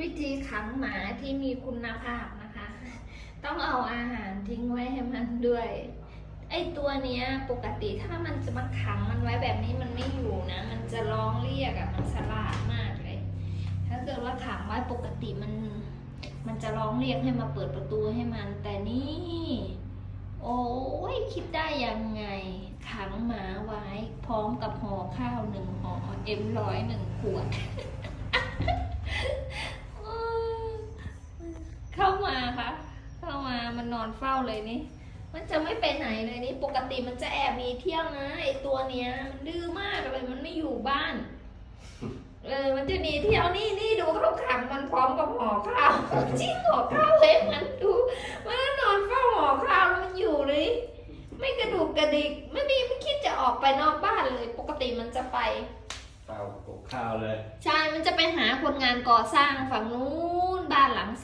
วิธีขังหมาที่มีคุณภาพนะคะ ต้องเอาอาหารทิ้งไว้ให้มันด้วย ไอตัวเนี้ยปกติถ้ามันจะมาขังมันไว้แบบนี้มันไม่อยู่นะ มันจะร้องเรียกอะมันฉลาดมากเลย ถ้าเกิดว่าขังไว้ปกติมัน มันจะร้องเรียกให้มาเปิดประตูให้มัน แต่นี่ โอ้ยคิดได้ยังไง ขังหมาไว้พร้อมกับห่อข้าวหนึ่งห่อเอ็มร้อยหนึ่งขวด เข้ามาค่ะ เข้ามามันน อนเฝ้าเลยนี่ มันจะไม่ไปไหนเลยนี่ ปกติมันจะแอบหนีเที่ยวนะไอตัวเนี้ย มันดื้อมากเลย มันไม่อยู่บ้าน เออ มันจะหนีเที่ยวนี่นี่ดูเขาขังมันพร้อมกับห่อข้าวจิ้งห่อข้าวเลยมันดูมันก็นอนเฝ้าห่อข้าวแล้วมันอยู่เลย ไม่กระดูกกระดิกไม่มีไม่คิดจะออกไปนอกบ้านเลย ปกติมันจะไปเฝ้าปลูกข้าวเลย ใช่ มันจะไปหาคนงานก่อสร้างฝั่งนู้นบ้านหลัง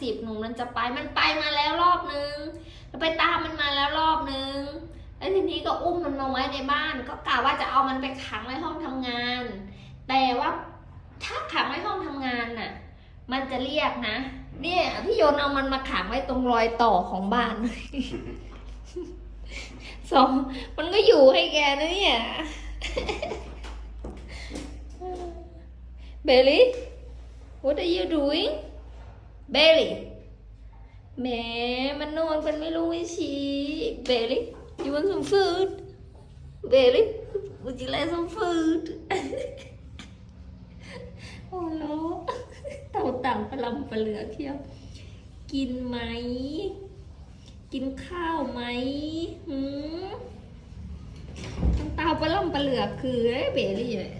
สิบหนูมันจะไปมันไปมาแล้วรอบนึงแล้วไปตามมันมาแล้วรอบนึงแล้วทีนี้ก็อุ้มมันมาไว้ในบ้าน ก็กะว่าจะเอามันไปขังในห้องทำงาน แต่ว่าถ้าขังไว้ห้องทำงานน่ะ มันจะเรียกนะ เนี่ยพี่โยนเอามันมาขังไว้ตรงรอยต่อของบ้านสองมันก็อยู่ให้แกนะเนี่ย Bailey what are you doing Bailey แหมมันนอนเป็นไม่รู้ไม่ชี้ Bailey you want some food Bailey would you like some food โอ้โหเต่าต่างประลำประเหลือเที่ยว กินไหม กินข้าวไหมหืมเตาประลำประเหลือคือเอ้ยเบลลี่เลย